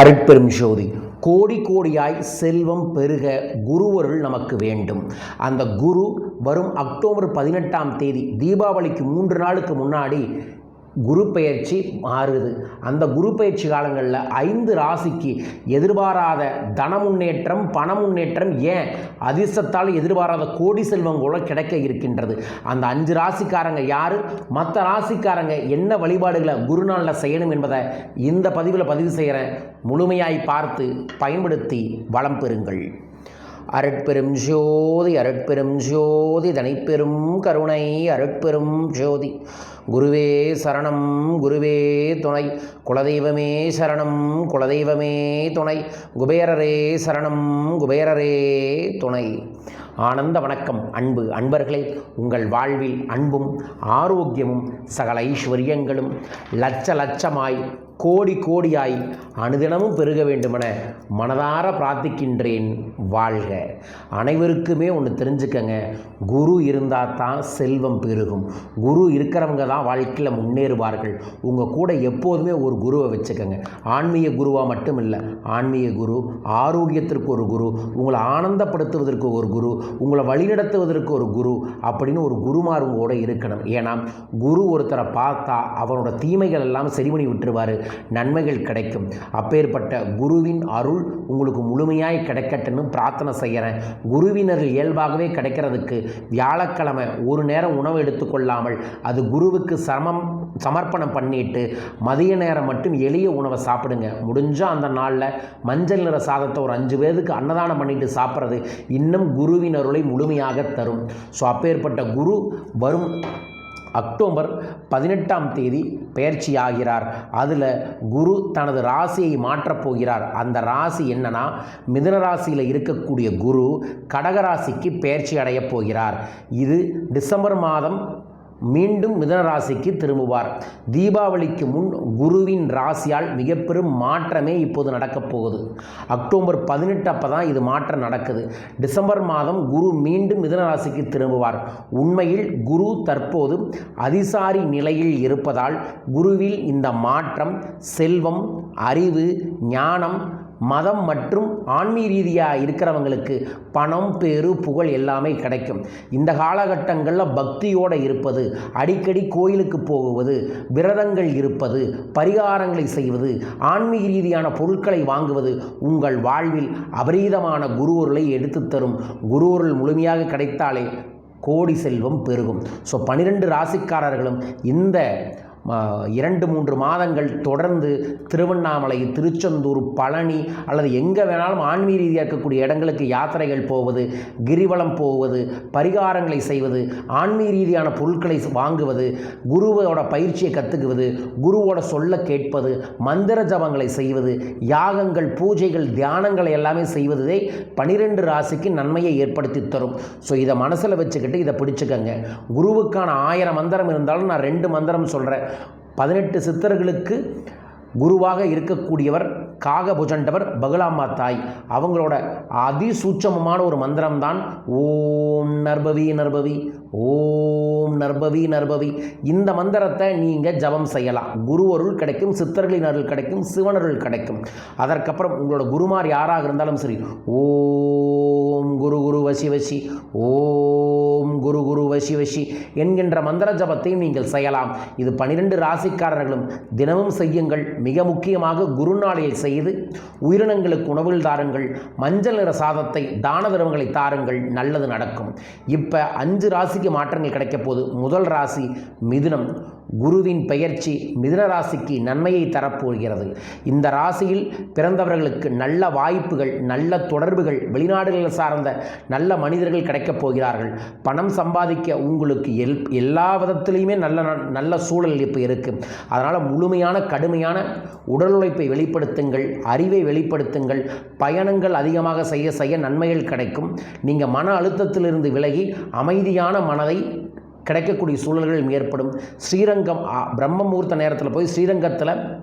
அருட்பெரும் ஜோதி. கோடி கோடியாய் செல்வம் பெருக குருவருள் நமக்கு வேண்டும். அந்த குரு வரும் அக்டோபர் பதினெட்டாம் தேதி தீபாவளிக்கு மூன்று நாளுக்கு முன்னாடி குரு பயிற்சி மாறுது. அந்த குரு பயிற்சி காலங்களில் ஐந்து ராசிக்கு எதிர்பாராத தன முன்னேற்றம் பண முன்னேற்றம் ஏன் அதிர்ஷ்டத்தால் எதிர்பாராத கோடி செல்வம் கூட கிடைக்க இருக்கின்றது. அந்த அஞ்சு ராசிக்காரங்க யார்? மற்ற ராசிக்காரங்க என்ன வழிபாடுகளை குருநாளில் செய்யணும் என்பதை இந்த பதிவில் பதிவு செய்கிறேன் முழுமையாய் பார்த்து பயன்படுத்தி வளம் பெறுங்கள். அருட்பெரும் ஜோதி அருட்பெரும் ஜோதி தனிப்பெரும் கருணை அருட்பெரும் ஜோதி. குருவே சரணம் குருவே துணை. குலதெய்வமே சரணம் குலதெய்வமே துணை. குபேரரே சரணம் குபேரரே துணை. ஆனந்த வணக்கம் அன்பு அன்பர்களே. உங்கள் வாழ்வில் அன்பும் ஆரோக்கியமும் சகல ஐஸ்வர்யங்களும் லட்ச லட்சமாய் கோடி கோடியாய் அனுதினமும் பெருக வேண்டுமென மனதார பிரார்த்திக்கின்றேன் வாழ்க. அனைவருக்குமே ஒன்று தெரிஞ்சுக்கங்க. குரு இருந்தால் தான் செல்வம் பெருகும். குரு இருக்கிறவங்க தான் வாழ்க்கையில் முன்னேறுவார்கள். உங்கள் கூட எப்போதுமே ஒரு குருவை வச்சுக்கோங்க. ஆன்மீக குருவாக மட்டும் இல்லை ஆன்மீக குரு ஆரோக்கியத்திற்கு ஒரு குரு உங்களை ஆனந்தப்படுத்துவதற்கு ஒரு குரு உங்களை வழிநடத்துவதற்கு ஒரு குரு அப்படின்னு ஒரு குருமார் உங்களோட இருக்கணும். ஏன்னா குரு ஒருத்தரை பார்த்தா அவனோட தீமைகள் எல்லாம் சரி பண்ணி விட்டுருவார். நன்மைகள் கிடைக்கும். அப்பேற்பட்ட குருவின் அருள் உங்களுக்கு முழுமையாய் கிடைக்கட்டுன்னு பிரார்த்தனை செய்கிறேன் குருவினர்கள் இயல்பாகவே கிடைக்கிறதுக்கு வியாழக்கிழமை ஒரு நேரம் உணவு எடுத்துக்கொள்ளாமல் அது குருவுக்கு சமம் சமர்ப்பணம் பண்ணிட்டு மதிய நேரம் மட்டும் எளிய உணவை சாப்பிடுங்க. முடிஞ்சால் அந்த நாளில் மஞ்சள் நிற சாதத்தை ஒரு அஞ்சு பேருக்கு அன்னதானம் பண்ணிட்டு சாப்பிட்றது இன்னும் குருவின் அருளை முழுமையாக தரும். ஸோ அப்பேற்பட்ட குரு வரும் அக்டோபர் பதினெட்டாம் தேதி பெயர்ச்சி ஆகிறார் அதில் குரு தனது ராசியை மாற்றப் போகிறார். அந்த ராசி என்னன்னா மிதுன ராசியில் இருக்கக்கூடிய குரு கடகராசிக்கு பெயர்ச்சி அடையப் போகிறார். இது டிசம்பர் மாதம் மீண்டும் மிதன ராசிக்கு திரும்புவார். தீபாவளிக்கு முன் குருவின் ராசியால் மிக பெரும் மாற்றமே இப்போது நடக்கப் போகுது. அக்டோபர் பதினெட்டு அப்போ தான் இது மாற்றம் நடக்குது. டிசம்பர் மாதம் குரு மீண்டும் மிதன ராசிக்கு திரும்புவார். உண்மையில் குரு தற்போது அதிசாரி நிலையில் இருப்பதால் குருவில் இந்த மாற்றம் செல்வம் அறிவு ஞானம் மதம் மற்றும் ஆன்மீக ரீதியாக இருக்கிறவங்களுக்கு பணம் பேரு புகழ் எல்லாமே கிடைக்கும். இந்த காலகட்டங்களில் பக்தியோடு இருப்பது அடிக்கடி கோயிலுக்கு போகுவது விரதங்கள் இருப்பது பரிகாரங்களை செய்வது ஆன்மீக ரீதியான பொருட்களை வாங்குவது உங்கள் வாழ்வில் அபரீதமான குருவொருளை எடுத்துத் தரும். குருவொருள் முழுமையாக கிடைத்தாலே கோடி செல்வம் பெருகும். ஸோ பன்னிரெண்டு ராசிக்காரர்களும் இந்த இரண்டு மூன்று மாதங்கள் தொடர்ந்து திருவண்ணாமலை திருச்செந்தூர் பழனி அல்லது எங்கே வேணாலும் ஆன்மீக ரீதியாக இருக்கக்கூடிய இடங்களுக்கு யாத்திரைகள் போவது கிரிவலம் போவது பரிகாரங்களை செய்வது ஆன்மீக ரீதியான பொருட்களை வாங்குவது குருவோட பயிற்சியை கற்றுக்குவது குருவோட சொல்ல கேட்பது மந்திர ஜபங்களை செய்வது யாகங்கள் பூஜைகள் தியானங்களை எல்லாமே செய்வதே பனிரெண்டு ராசிக்கு நன்மையை ஏற்படுத்தி தரும். ஸோ இதை மனசில் வச்சுக்கிட்டு இதை பிடிச்சிக்கங்க. குருவுக்கான ஆயிரம் மந்திரம் இருந்தாலும் நான் ரெண்டு மந்திரம் சொல்கிறேன் பதினெட்டு சித்தர்களுக்கு குருவாக இருக்கக்கூடியவர் காகபுஜண்டவர் பகுலாம்மா தாய். அவங்களோட அதிசூட்சமமான ஒரு மந்திரம்தான் ஓம் நர்பவி நர்பவி. ஓம் நர்பவி நர்பவி. இந்த மந்திரத்தை நீங்கள் ஜபம் செய்யலாம். குரு அருள் கிடைக்கும் சித்தர்களின் அருள் கிடைக்கும் சிவனருள் கிடைக்கும். அதற்கப்புறம் உங்களோட குருமார் யாராக இருந்தாலும் சரி ஓம் குரு குரு வசி வசி ஓம் குரு குரு வசி வசி என்கின்ற மந்திர ஜபத்தையும் நீங்கள் செய்யலாம். இது பனிரெண்டு ராசிக்காரர்களும் தினமும் செய்யுங்கள். மிக முக்கியமாக குருநாளையில் செய்து உயிரினங்களுக்கு உணவுகள் தாருங்கள். மஞ்சள் நிற சாதத்தை தான தர்மங்களை தாருங்கள். நல்லது நடக்கும். இப்போ அஞ்சு ராசி ராசிக்கு மாற்றங்கள் கிடைக்க போது முதல் ராசி மிதுனம். குருவின் பெயர்ச்சி மிதுன ராசிக்கு நன்மையை தரப்போகிறது. இந்த ராசியில் பிறந்தவர்களுக்கு நல்ல வாய்ப்புகள் நல்ல தொடர்புகள் வெளிநாடுகள் சார்ந்த நல்ல மனிதர்கள் கிடைக்கப் போகிறார்கள். பணம் சம்பாதிக்க உங்களுக்கு எல் எல்லா விதத்திலையுமே நல்ல நல்ல சூழல் இப்போ இருக்குது அதனால் முழுமையான கடுமையான உடல் உழைப்பை வெளிப்படுத்துங்கள் அறிவை வெளிப்படுத்துங்கள் பயணங்கள் அதிகமாக செய்ய செய்ய நன்மைகள் கிடைக்கும். நீங்கள் மன அழுத்தத்திலிருந்து விலகி அமைதியான மனதை கிடைக்கக்கூடிய சூழல்கள் ஏற்படும். ஸ்ரீரங்கம் ஆ, நேரத்தில் போய் ஸ்ரீரங்கத்தில்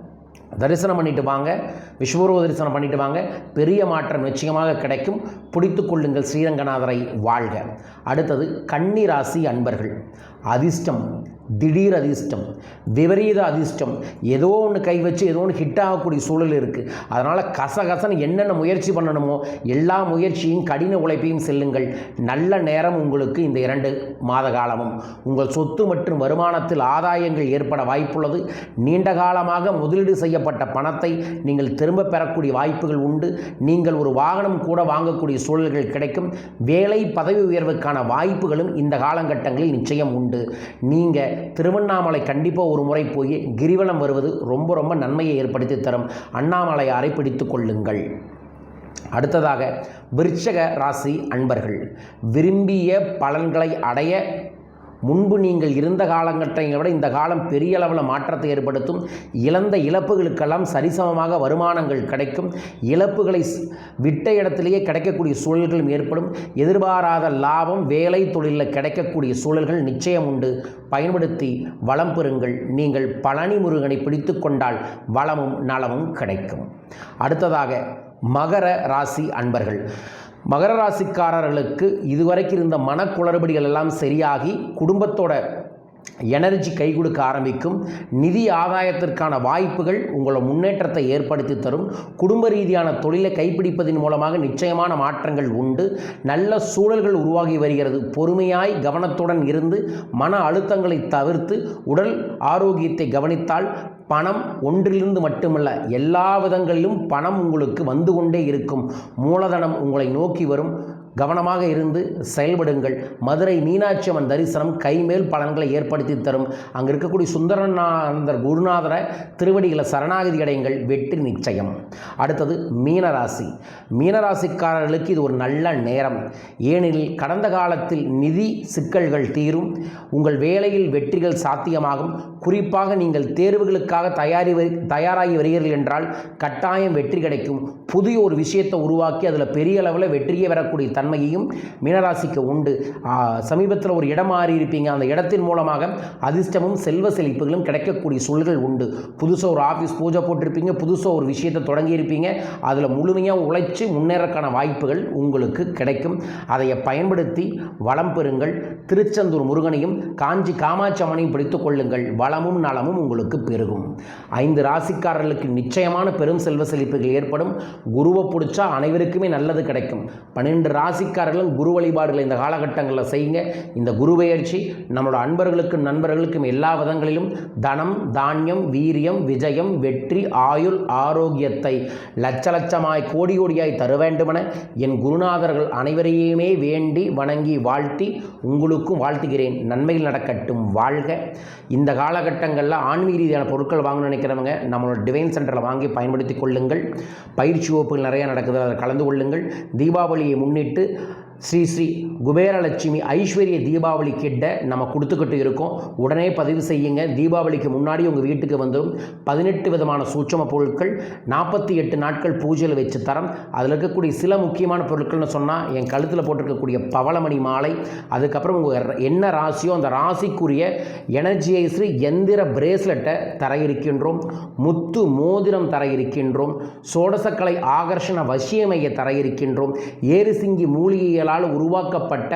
தரிசனம் பண்ணிட்டு வாங்க. விஸ்வரூப தரிசனம் பண்ணிட்டு வாங்க. பெரிய மாற்றம் நிச்சயமாக கிடைக்கும். பிடித்து கொள்ளுங்கள் ஸ்ரீரங்கநாதரை வாழ்க. அடுத்தது கன்னிராசி அன்பர்கள். அதிர்ஷ்டம் திடீர் அதிர்ஷ்டம் விபரீத அதிர்ஷ்டம். ஏதோ ஒன்று கை வச்சு ஏதோ ஒன்று ஹிட் ஆகக்கூடிய சூழல் இருக்குது அதனால் கசகசன்னு என்னென்ன முயற்சி பண்ணணுமோ எல்லா முயற்சியும் கடின உழைப்பையும் செல்லுங்கள். நல்ல நேரம் உங்களுக்கு இந்த இரண்டு மாத காலமும். உங்கள் சொத்து மற்றும் வருமானத்தில் ஆதாயங்கள் ஏற்பட வாய்ப்புள்ளது. நீண்ட காலமாக முதலீடு செய்யப்பட்ட பணத்தை நீங்கள் திரும்ப பெறக்கூடிய வாய்ப்புகள் உண்டு. நீங்கள் ஒரு வாகனம் கூட வாங்கக்கூடிய சூழல்கள் கிடைக்கும். வேலை பதவி உயர்வுக்கான வாய்ப்புகளும் இந்த காலகட்டங்களில் நிச்சயம் உண்டு. நீங்கள் திருவண்ணாமலை கண்டிப்பாக ஒரு முறை போய் கிரிவலம் வருவது ரொம்ப ரொம்ப நன்மையை ஏற்படுத்தி தரும். அண்ணாமலையாரை பிடித்து கொள்ளுங்கள். அடுத்ததாக விருச்சக ராசி அன்பர்கள் விரும்பிய பலன்களை அடைய முன்பு நீங்கள் இருந்த காலகட்டங்களை விட இந்த காலம் பெரிய அளவில் மாற்றத்தை ஏற்படுத்தும். இழந்த இழப்புகளுக்கெல்லாம் சரிசமமாக வருமானங்கள் கிடைக்கும். இழப்புகளை விட்ட இடத்திலேயே கிடைக்கக்கூடிய சூழல்களும் ஏற்படும். எதிர்பாராத லாபம் வேலை தொழிலில் கிடைக்கக்கூடிய சூழல்கள் நிச்சயம் உண்டு. பயன்படுத்தி வளம் பெறுங்கள். நீங்கள் பழனி முருகனை பிடித்து கொண்டால் வளமும் நலமும் கிடைக்கும். அடுத்ததாக மகர ராசி அன்பர்கள். மகர ராசிக்காரர்களுக்கு இதுவரைக்கும் இருந்த மனக்குளறுபடிகள் எல்லாம் சரியாகி குடும்பத்தோட எனர்ஜி கை கொடுக்க ஆரம்பிக்கும். நிதி ஆதாயத்திற்கான வாய்ப்புகள் உங்களோட முன்னேற்றத்தை ஏற்படுத்தி தரும். குடும்ப ரீதியான தொழிலை கைப்பிடிப்பதன் மூலமாக நிச்சயமான மாற்றங்கள் உண்டு. நல்ல சூழல்கள் உருவாகி வருகிறது. பொறுமையாய் கவனத்துடன் இருந்து மன அழுத்தங்களை தவிர்த்து உடல் ஆரோக்கியத்தை கவனித்தால் பணம் ஒன்றிலிருந்து மட்டுமல்ல எல்லா விதங்களிலும் பணம் உங்களுக்கு வந்து கொண்டே இருக்கும். மூலதனம் உங்களை நோக்கி வரும். கவனமாக இருந்து செயல்படுங்கள். மதுரை மீனாட்சி அம்மன் தரிசனம் கைமேல் பலன்களை ஏற்படுத்தி தரும். அங்கே இருக்கக்கூடிய சுந்தரநாதர் குருநாதரை திருவடிகளை சரணாகதி அடையுங்கள். வெற்றி நிச்சயம். அடுத்தது மீனராசி. மீனராசிக்காரர்களுக்கு இது ஒரு நல்ல நேரம். ஏனெனில் கடந்த காலத்தில் நிதி சிக்கல்கள் தீரும். உங்கள் வேலையில் வெற்றிகள் சாத்தியமாகும். குறிப்பாக நீங்கள் தேர்வுகளுக்காக தயாரி வரு- தயாராகி வருகிறீர்கள் என்றால் கட்டாயம் வெற்றி கிடைக்கும். புதிய ஒரு விஷயத்தை உருவாக்கி அதில் பெரிய அளவில் வெற்றியை வரக்கூடிய தன்மையையும் மீனராசிக்கு உண்டு. சமீபத்தில் ஒரு இடம் மாறி இருப்பீங்க. அந்த இடத்தின் மூலமாக அதிர்ஷ்டமும் செல்வ செழிப்புகளும் கிடைக்கக்கூடிய சூழல்கள் உண்டு. புதுசாக ஒரு ஆஃபீஸ் பூஜை போட்டிருப்பீங்க. புதுசாக ஒரு விஷயத்தை தொடங்கியிருப்பீங்க அதில் முழுமையாக உழைச்சி முன்னேறக்கான வாய்ப்புகள் உங்களுக்கு கிடைக்கும். அதை பயன்படுத்தி வளம் பெறுங்கள். திருச்செந்தூர் முருகனையும் காஞ்சி காமாட்சி அம்மனையும் பிடித்துக் கொள்ளுங்கள். வளமும் நலமும் உங்களுக்கு பெருகும். ஐந்து ராசிக்காரர்களுக்கு நிச்சயமான பெரும் செல்வ செழிப்புகள் ஏற்படும். குருவை பிடிச்சா அனைவருக்குமே நல்லது கிடைக்கும். பன்னிரெண்டு ராசிக்காரர்களும் குரு வழிபாடுகளை இந்த காலகட்டங்களில் செய்யுங்க. இந்த குரு பெயர்ச்சி நம்மளோட அன்பர்களுக்கும் நண்பர்களுக்கும் எல்லா விதங்களிலும் தனம் தானியம் வீரியம் விஜயம் வெற்றி ஆயுள் ஆரோக்கியத்தை லட்ச லட்சமாய் கோடி கோடியாய் தர வேண்டுமென என் குருநாதர்கள் அனைவரையுமே வேண்டி வணங்கி வாழ்த்தி உங்களுக்கும் வாழ்த்துகிறேன். நன்மைகள் நடக்கட்டும். வாழ்க. இந்த காலகட்டங்களில் ஆன்மீக ரீதியான பொருட்கள் வாங்கணும்னு நினைக்கிறவங்க நம்மளோட டிவைன் சென்டரில் வாங்கி பயன்படுத்தி கொள்ளுங்கள். பயிற்சி வகுப்புகள் நிறையா நடக்குது. அதில் கலந்து கொள்ளுங்கள். தீபாவளியை முன்னிட்டு ஸ்ரீ ஸ்ரீ குபேரலட்சுமி ஐஸ்வர்ய தீபாவளி கிட்ட நம்ம கொடுத்துக்கிட்டு இருக்கோம். உடனே பதிவு செய்யுங்க. தீபாவளிக்கு முன்னாடி உங்கள் வீட்டுக்கு வந்துடும் பதினெட்டு விதமான சூட்சம பொருட்கள் நாற்பத்தி எட்டு நாட்கள் பூஜையில் வச்சு தரம் அதில் இருக்கக்கூடிய சில முக்கியமான பொருட்கள்னு சொன்னால் என் கழுத்தில் போட்டிருக்கக்கூடிய பவளமணி மாலை அதுக்கப்புறம் உங்கள் என்ன ராசியோ அந்த ராசிக்குரிய எனர்ஜியைஸ்ரு எந்திர பிரேஸ்லெட்டை தர இருக்கின்றோம் முத்து மோதிரம் தர இருக்கின்றோம் சோடசக்கலை ஆகர்ஷண வசியமையை தர இருக்கின்றோம் ஏரிசிங்கி மனிதர்களால் உருவாக்கப்பட்ட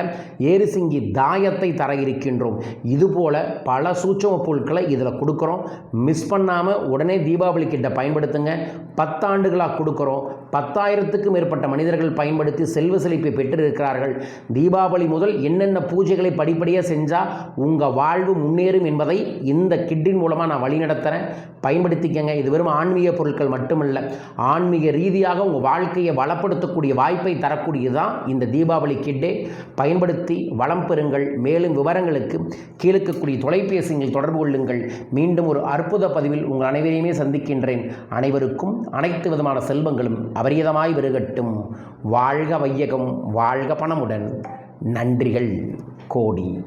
ஏரிசிங்கி தாயத்தை தர இருக்கின்றோம் இதுபோல் பல சூட்சம பொருட்களை இதில் கொடுக்குறோம். மிஸ் பண்ணாமல் உடனே தீபாவளி கிட்ட பயன்படுத்துங்க. பத்தாண்டுகளாக கொடுக்குறோம். பத்தாயிரத்துக்கும் மேற்பட்ட மனிதர்கள் பயன்படுத்தி செல்வ செழிப்பை பெற்றிருக்கிறார்கள். தீபாவளி முதல் என்னென்ன பூஜைகளை படிப்படியாக செஞ்சால் உங்கள் வாழ்வு முன்னேறும் என்பதை இந்த கிட்டின் மூலமாக நான் வழிநடத்துகிறேன் பயன்படுத்திக்கங்க. இது வெறும் ஆன்மீக பொருட்கள் மட்டுமல்ல. ஆன்மீக ரீதியாக உங்கள் வாழ்க்கையை வளப்படுத்தக்கூடிய வாய்ப்பை தரக்கூடியதான் இந்த தீபாவளி கிட்டே பயன்படுத்தி வளம் பெறுங்கள். மேலும் விவரங்களுக்கு கீழக்கக்கூடிய தொலைபேசியில் தொடர்பு கொள்ளுங்கள். மீண்டும் ஒரு அற்புத பதிவில் உங்கள் அனைவரையுமே சந்திக்கின்றேன். அனைவருக்கும் அனைத்து விதமான செல்வங்களும் அபரியதமாய் பெருகட்டும். வாழ்க வையகம் வாழ்க பணமுடன். நன்றிகள் கோடி.